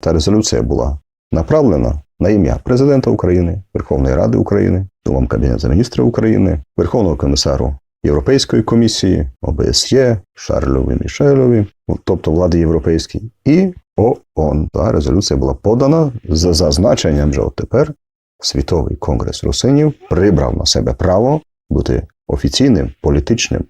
Та резолюція була направлена на ім'я президента України, Верховної Ради України, Думам Кабінету міністрів України, Верховного комісару Європейської комісії, ОБСЄ, Шарльові Мішелеві, ну, тобто влади європейській, і ООН. Та резолюція була подана за зазначенням, що тепер Світовий конгрес русинів прибрав на себе право бути офіційним політичним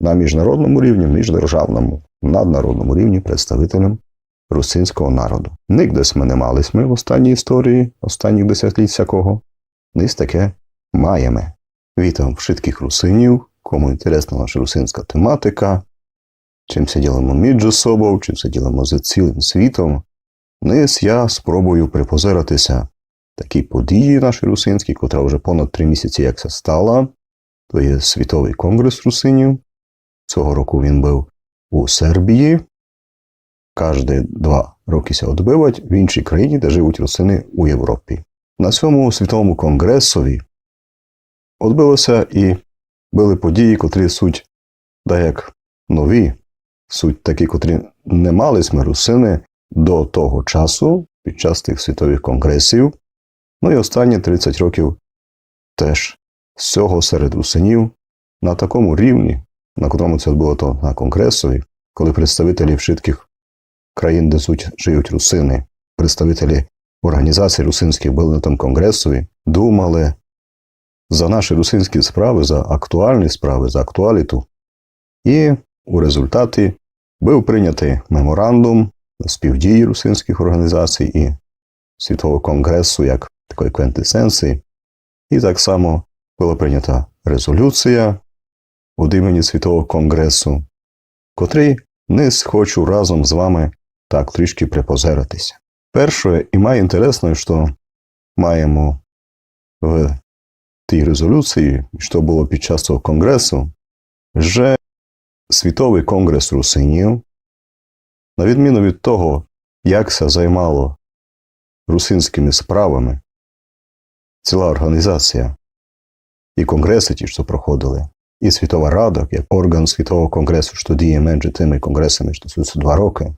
на міжнародному рівні, міждержавному, наднародному рівні представителем русинського народу. Нігдесь ми не мались ми в останній історії, останніх десятиліть всякого. Низ таке маємо. Вітам вшитких русинів, кому інтересна наша русинська тематика, чим ділимо між собою, чим ділимо з цілим світом. Низ я спробую припозиратися такій події нашій русинській, котра вже понад три місяці як це стала. То є Світовий конгрес русинів. Цього року він був у Сербії. Кожні два роки ся відбивать в іншій країні, де живуть русини у Європі. На цьому світовому конгресові відбилося і були події, котрі суть як нові, суть такі, котрі не мали ми русини до того часу під час тих світових конгресів. Ну і останні 30 років теж з цього серед русинів на такому рівні, на котрому це було то на конгресові, коли представителі вшитких країн, де живуть русини, представителі організацій русинських були на тому конгресові, думали за наші русинські справи, за актуальні справи, за актуаліту. І у результаті був прийнятий меморандум співдії русинських організацій і Світового конгресу як такої квінтесенції. І так само була прийнята резолюція від імені Світового конгресу, котрий низ хочу разом з вами так трішки припозератися. Перше, і має інтересно, що маємо в тій резолюції, що було під час цього конгресу, що Світовий конгрес русинів, на відміну від того, як це займало русинськими справами, ціла організація, і конгреси ті, що проходили, і Світова Рада, як орган Світового конгресу, що діє між тими конгресами, що це два роки.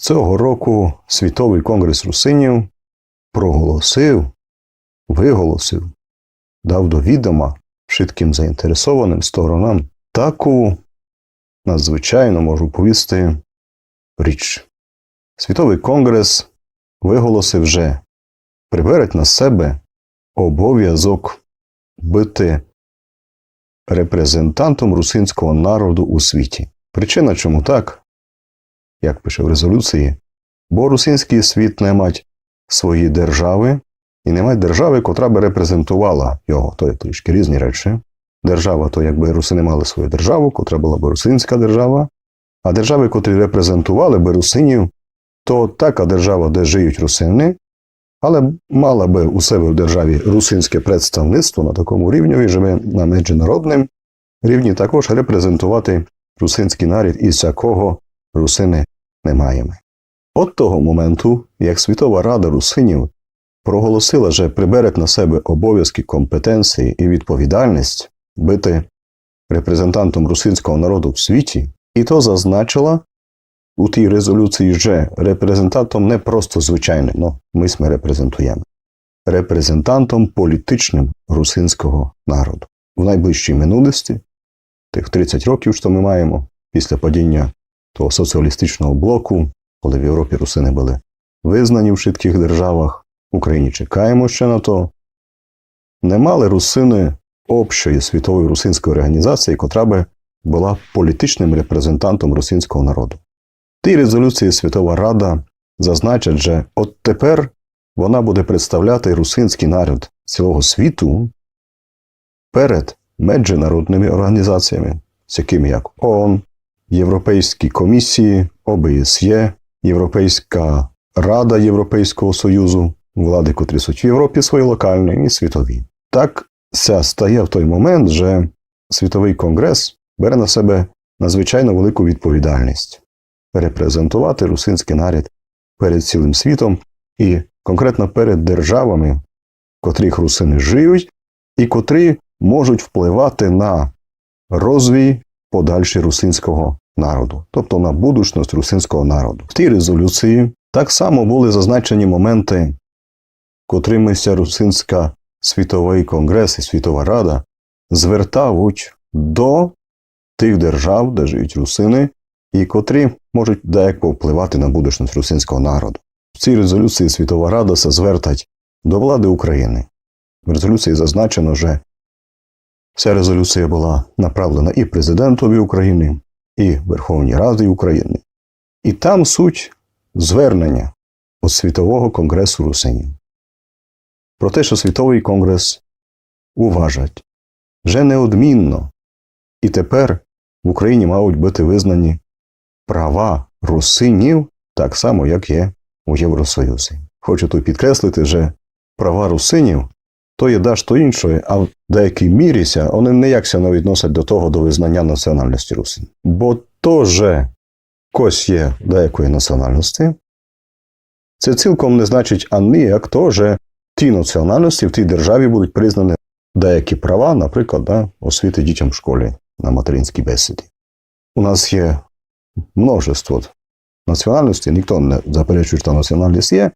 Цього року Світовий конгрес русинів проголосив, виголосив, дав до відома вшитким заінтересованим сторонам таку надзвичайно можу повісти річ. Світовий конгрес виголосив вже приберуть на себе обов'язок бути репрезентантом русинського народу у світі. Причина чому так, як пише в резолюції, бо русинський світ не мать свої держави і не мать держави, котра би репрезентувала його. То є трішки різні речі. Держава, то якби русини мали свою державу, котра була б русинська держава, а держави, котрі репрезентували би русинів, то така держава, де живуть русини, але мала би у себе в державі русинське представництво на такому рівні, живе на міжнародному рівні, також репрезентувати русинський нарід, із якого русини не маємо. От того моменту, як Світова Рада русинів проголосила, що прибере на себе обов'язки, компетенції і відповідальність бути репрезентантом русинського народу в світі, і то зазначила у тій резолюції, що репрезентантом не просто звичайним, ну, ми ми репрезентуємо, репрезентантом політичним русинського народу. В найближчій минулості, тих 30 років, що ми маємо після падіння того соціалістичного блоку, коли в Європі русини були визнані в швидких державах, в Україні чекаємо ще на то, не мали русини общої світової русинської організації, котра би була політичним репрезентантом русинського народу. В тій резолюції Світова Рада зазначить, що от тепер вона буде представляти русинський народ цілого світу перед міжнародними організаціями, такими як ООН, Європейські комісії, ОБСЄ, Європейська Рада Європейського Союзу, влади, котрі суть в Європі свої локальні і світові. Так ся стає в той момент, що Світовий конгрес бере на себе надзвичайно велику відповідальність репрезентувати русинський нарід перед цілим світом і конкретно перед державами, в котрих русини живуть, і котрі можуть впливати на розвій подальший русинського народу, тобто на будучність русинського народу. В тій резолюції Так само були зазначені моменти, котримися Русинська світовий конгрес і Світова Рада звертають до тих держав, де живуть русини, і котрі можуть деяко впливати на будучність русинського народу. В цій резолюції Світова Рада се звертать до влади України. В резолюції зазначено, що ця резолюція була направлена і президентові України, і Верховній Раді України. І там суть звернення від Світового конгресу русинів. Про те, що Світовий конгрес уважать, вже неодмінно, і тепер в Україні мають бути визнані права русинів так само, як є у Євросоюзі. Хочу тут підкреслити, що права русинів то є то іншої, а в деякій міріся вони ніякся не відносять до того до визнання національності русин. Бо то же кось є деякої національності, це цілком не значить ані як то, що ті національності в тій державі будуть признані деякі права, наприклад, на освіти дітям в школі на материнській бесіді. У нас є множество національностей, ніхто не заперечує, що національність є,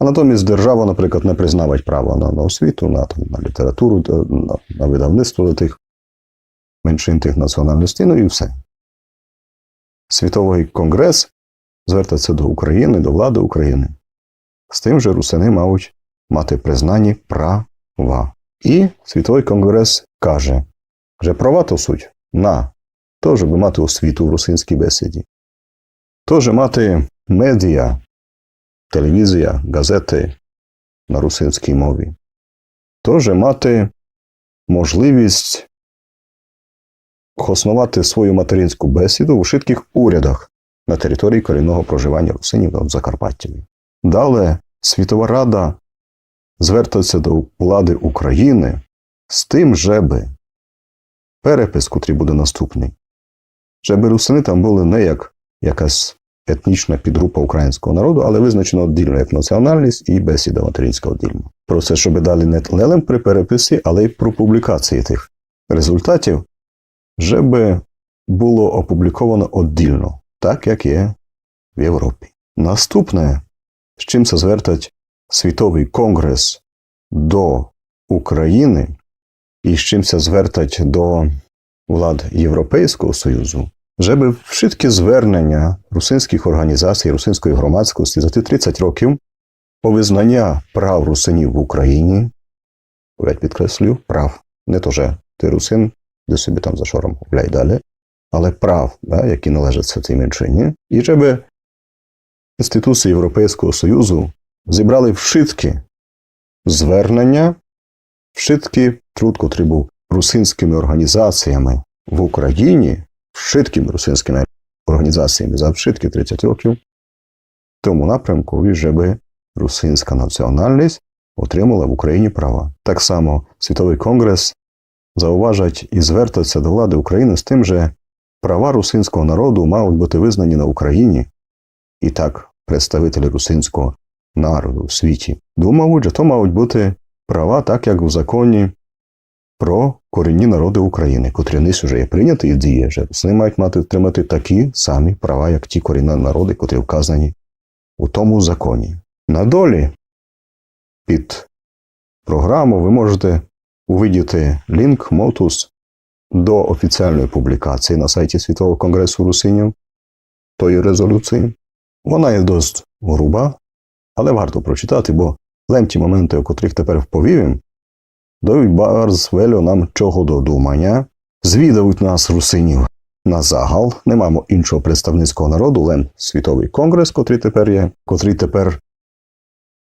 а натомість держава, наприклад, не признавать право на, на освіту, на, там, на літературу, е, на, на видавництво тих меншин тих національностей, ну і все. Світовий конгрес звертається до України, до влади України. З тим же русини мають мати признані права. І Світовий конгрес каже, що права то суть на щоб мати освіту в русинській бесіді, щоб мати медіа, телевізія, газети на русинській мові, то, щоб мати можливість основати свою материнську бесіду у швидких урядах на території корінного проживання русинів в Закарпатті. Далі Світова Рада звертається до влади України з тим, żeby перепис, котрий буде наступний, щоб русини там були не як якась етнічна підгрупа українського народу, але визначено віддільно як національність і бесіда материнська віддільно. Про це, щоб далі не лелем при переписі, але й про публікації тих результатів, щоб було опубліковано віддільно, так як є в Європі. Наступне, з чим це звертать Світовий конгрес до України і з чим це звертать до влад Європейського Союзу, щоб вшитки звернення русинських організацій, русинської громадськості за ті 30 років по визнання прав русинів в Україні, опять підкреслюю, прав, не то же ти русин, де собі там за шором гуляй далі, але прав, да, які належать цій меншині, і щоб інституції Європейського Союзу зібрали вшитки звернення, вшитки труд, котрий був русинськими організаціями в Україні, вшиткими русинськими організаціями за вшитки 30 років, в тому напрямку, щоб русинська національність отримала в Україні права. Так само Світовий конгрес зауважать і звертаться до влади України з тим, що права русинського народу мають бути визнані на Україні. І так, представителі русинського народу в світі думають, що то мають бути права, так як в законі про корінні народи України, котрі низ вже є прийняті і діє, що вони мають мати отримати такі самі права, як ті корінні народи, котрі вказані у тому законі. На долі під програму ви можете увидіти лінк Мотус до офіціальної публікації на сайті Світового конгресу русинів тої резолюції. Вона є досить груба, але варто прочитати, бо лемті моменти, о котрих тепер вповім, дають барз велю нам чого до думання, звідають нас русинів на загал. Не маємо іншого представницького народу, лем Світовий конгрес, котрий тепер є, котрий тепер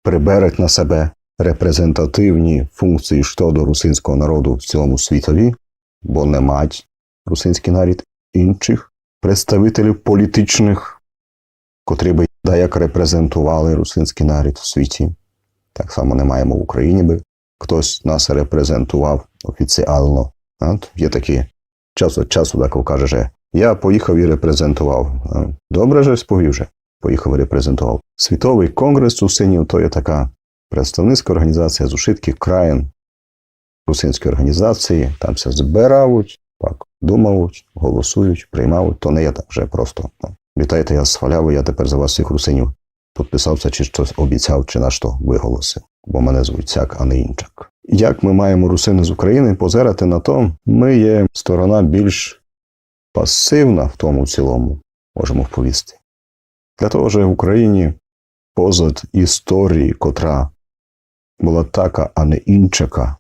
приберуть на себе репрезентативні функції щодо русинського народу в цілому світові, бо не мають русинський народ інших представителів політичних, котрі би деяк репрезентували русинський народ в світі. Так само не маємо в Україні би хтось нас репрезентував офіціально. Є такі час від часу, так каже, що я поїхав і репрезентував. Добре же сповів же, поїхав і репрезентував. Світовий конгрес русинів то є така представницька організація з ушитких країн русинської організації, там все збирають, так, думають, голосують, приймають, то не є так вже просто. Вітайте, я з Фаляву, я тепер за вас всіх русинів підписався, чи щось обіцяв, чи на що виголосив, бо мене звуть Цяк, а не Інчак. Як ми маємо русини з України позирати на то, ми є сторона більш пасивна в тому цілому, можемо вповісти. Для того, що в Україні позад історії, котра була така, а не інчака,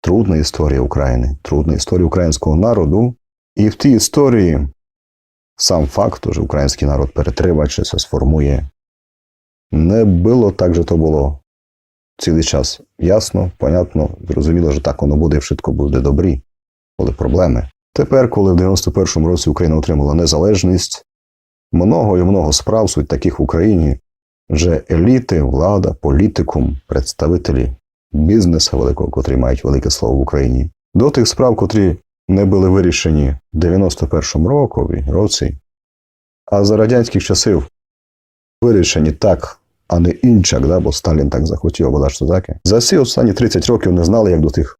трудна історія України, трудна історія українського народу, і в тій історії сам факт, що український народ перетривачиться, сформує, не було так, же то було. Цілий час ясно, понятно, зрозуміло, що так воно буде, і швидко буде добрі, були проблеми. Тепер, коли в 91-му році Україна отримала незалежність, много і много справ суть таких в Україні, вже еліти, влада, політикум, представителі бізнесу великого, котрі мають велике слово в Україні, до тих справ, котрі не були вирішені в 91-му рокові, році, а за радянських часів вирішені так, а не інчак, да, бо Сталін так захотів, або що таке. За ці останні 30 років не знали, як до тих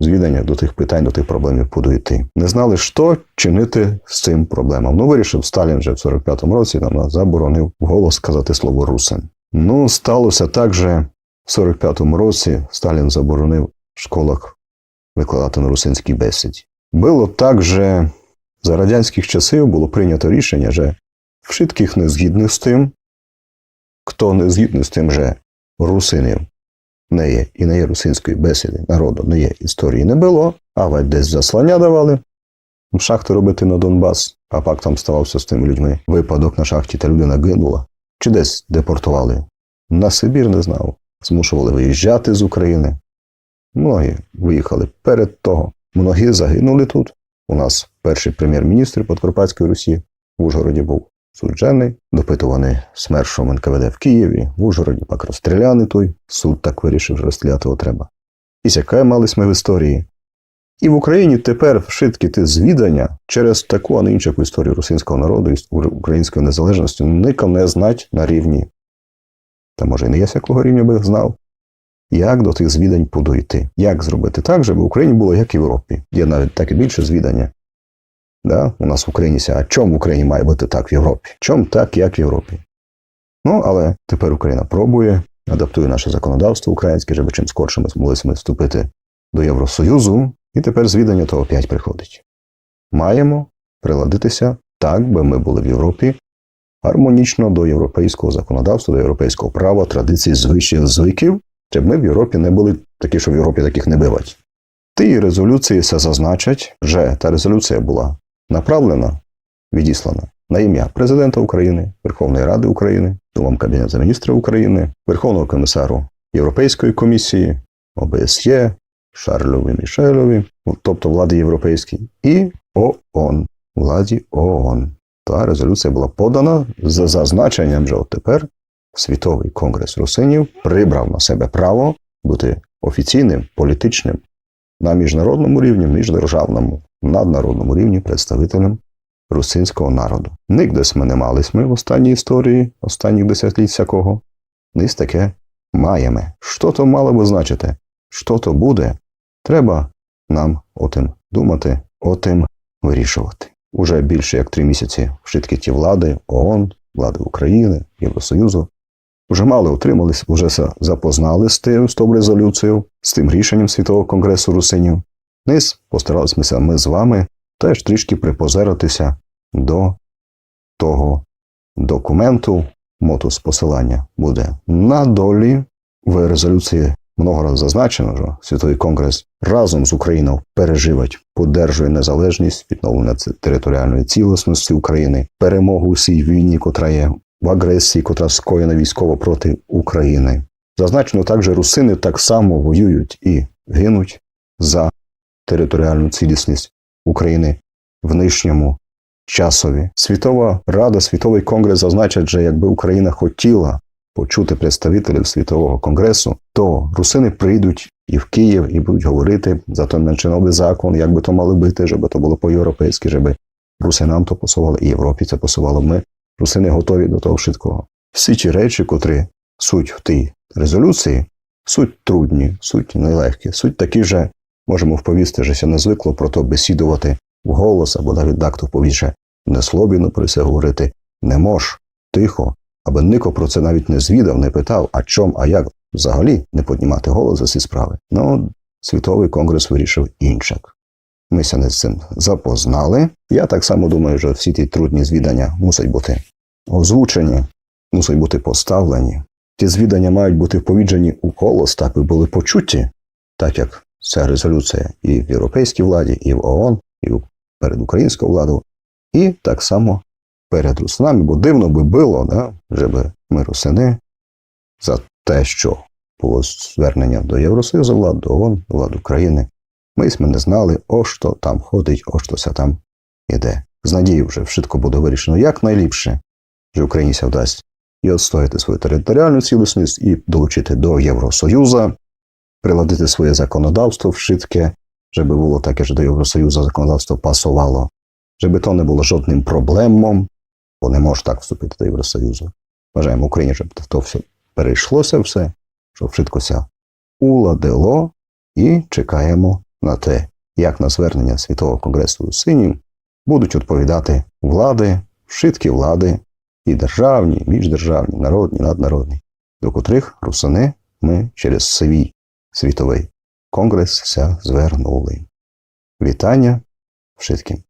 звідання, до тих питань, до тих проблем подойти. Не знали, що чинити з цим проблемам. Ну, вирішив Сталін вже в 45-му році нам заборонив вголос сказати слово русин. Ну, сталося так же в 45-му році Сталін заборонив в школах викладати на русинській бесіді. Було так же за радянських часів було прийнято рішення, що вшитких не згідних з тим, хто не згідний з тим, що русинів не є і не є русинської бесіди, народу не є, історії не було, але десь заслання давали шахти робити на Донбас, а пак там ставався з тими людьми випадок на шахті, та людина гинула, чи десь депортували. На Сибір не знав, змушували виїжджати з України. Многі виїхали перед того. Многі загинули тут. У нас перший прем'єр-міністр Подкарпатської Русі в Ужгороді був суджений, допитуваний смершом НКВД в Києві, в Ужгороді пак розстріляний той. Суд так вирішив, що розстріляти його треба. І сяке мались ми в історії. І в Україні тепер вшитки ті звідання через таку, а не іншу історію російського народу і української незалежності никам не знать на рівні. Та може і не є якого рівня би знав. Як до тих звідань подойти? Як зробити так, щоб в Україні було як в Європі? Є навіть таке більше звідання. Да? У нас в Україні ся, а чому в Україні має бути так в Європі? Чому так, як в Європі? Ну, але тепер Україна пробує, адаптує наше законодавство українське, щоб чим скорше ми змогли вступити до Євросоюзу, і тепер звідання то опять приходить. Маємо приладитися так, би ми були в Європі гармонічно до європейського законодавства, до європейського права, традицій, звичаїв, звиків, щоб ми в Європі не були такі, що в Європі таких не бивать. Ті резолюції це зазначать, що та резолюція була направлена, відіслана на ім'я президента України, Верховної Ради України, Думам Кабінету міністрів України, Верховного комісару Європейської комісії, ОБСЄ, Шарльові Мішелеві, тобто влади європейській, і ООН, владі ООН. Та резолюція була подана за зазначенням, що от тепер Світовий конгрес русинів прибрав на себе право бути офіційним політичним на міжнародному рівні, міждержавному, наднародному рівні представителем русинського народу. Нигдесь ми не мались ми в останній історії, останніх десятиліть всякого. Низ таке маємо. Що то мало би значити? Що то буде? Треба нам отим думати, отим вирішувати. Уже більше як три місяці вшитки ті влади, ООН, влади України, Євросоюзу вже мали отримались, вже запознали з тим з тою резолюцією, з тим рішенням Світового конгресу русинів. Низ постаралися ми з вами теж трішки припозеритися до того документу. Мотус посилання буде на долі. В резолюції много разів зазначено, що Світовий конгрес разом з Україною переживать, подержує незалежність, відновлення територіальної цілісності України, перемогу у цій війні, котра є в агресії, котра скоєна військово проти України. Зазначено також, русини так само воюють і гинуть за територіальну цілісність України в нижньому часові. Світова Рада, Світовий конгрес зазначать, що якби Україна хотіла почути представителів Світового конгресу, то русини прийдуть і в Київ і будуть говорити за той меншиновий закон, як би то мало бити, щоб то було по-європейськи, щоб русинам то посували, і Європі це посувало ми. Русини готові до того швидкого. Всі ті речі, котрі суть в тій резолюції, суть трудні, суть нелегкі, суть такі же, можемо вповісти, що не звикло про то бесідувати вголос або навіть дакту повіше не слобідно про це говорити, не мож, тихо, аби Нико про це навіть не звідав, не питав, а чом, а як взагалі не піднімати голос за ці справи. Ну, Світовий конгрес вирішив іншак. Мися не з цим запознали. Я так само думаю, що всі ті трудні звідання мусять бути озвучені, мусять бути поставлені. Ті звідання мають бути вповіджені у голос, так би були почуті, так як ця резолюція і в європейській владі, і в ООН, і перед українською владою, і так само перед русинами, бо дивно би було, да, вже би ми русини за те, що було звернення до Євросоюзу влад, до ООН, влад України. Ми сме не знали, о що там ходить, о що ся там іде. З надією вже швидко буде вирішено якнайліпше, що Україні ся вдасть і відстояти свою територіальну цілісність, і долучити до Євросоюзу, приладити своє законодавство вшитке, щоб було таке, що до Євросоюзу законодавство пасувало, щоб то не було жодним проблемом, бо не може так вступити до Євросоюзу. Бажаємо Україні, щоб то все перейшлося все, щоб швидкося уладило, і чекаємо на те, як на звернення Світового конгресу синів будуть відповідати влади, вшитки влади, і державні, міждержавні, народні, наднародні, до котрих русини ми через свій світовий конгрес ся звернули. Вітання вшитким.